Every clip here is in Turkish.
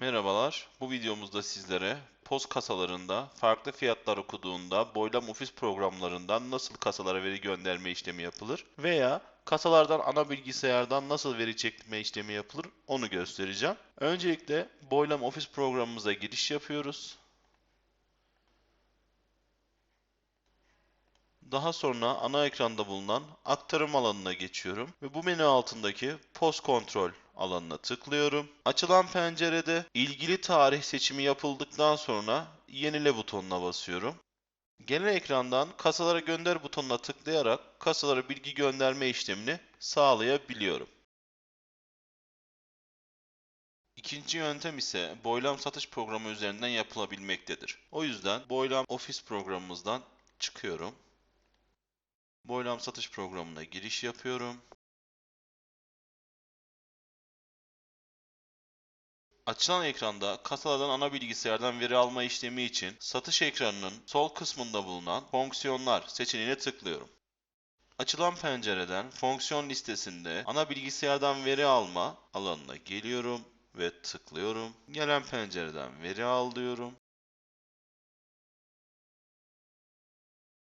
Merhabalar, bu videomuzda sizlere POS kasalarında farklı fiyatlar okuduğunda Boylam Ofis programlarından nasıl kasalara veri gönderme işlemi yapılır veya kasalardan ana bilgisayardan nasıl veri çekme işlemi yapılır onu göstereceğim. Öncelikle Boylam Ofis programımıza giriş yapıyoruz. Daha sonra ana ekranda bulunan aktarım alanına geçiyorum ve bu menü altındaki POS kontrol alanına tıklıyorum. Açılan pencerede ilgili tarih seçimi yapıldıktan sonra yenile butonuna basıyorum. Genel ekrandan kasalara gönder butonuna tıklayarak kasalara bilgi gönderme işlemini sağlayabiliyorum. İkinci yöntem ise Boylam satış programı üzerinden yapılabilmektedir. O yüzden Boylam Office programımızdan çıkıyorum. Boylam satış programına giriş yapıyorum. Açılan ekranda kasalardan ana bilgisayardan veri alma işlemi için satış ekranının sol kısmında bulunan fonksiyonlar seçeneğine tıklıyorum. Açılan pencereden fonksiyon listesinde ana bilgisayardan veri alma alanına geliyorum ve tıklıyorum. Gelen pencereden veri al diyorum.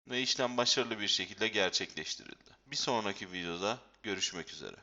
Ve işlem başarılı bir şekilde gerçekleştirildi. Bir sonraki videoda görüşmek üzere.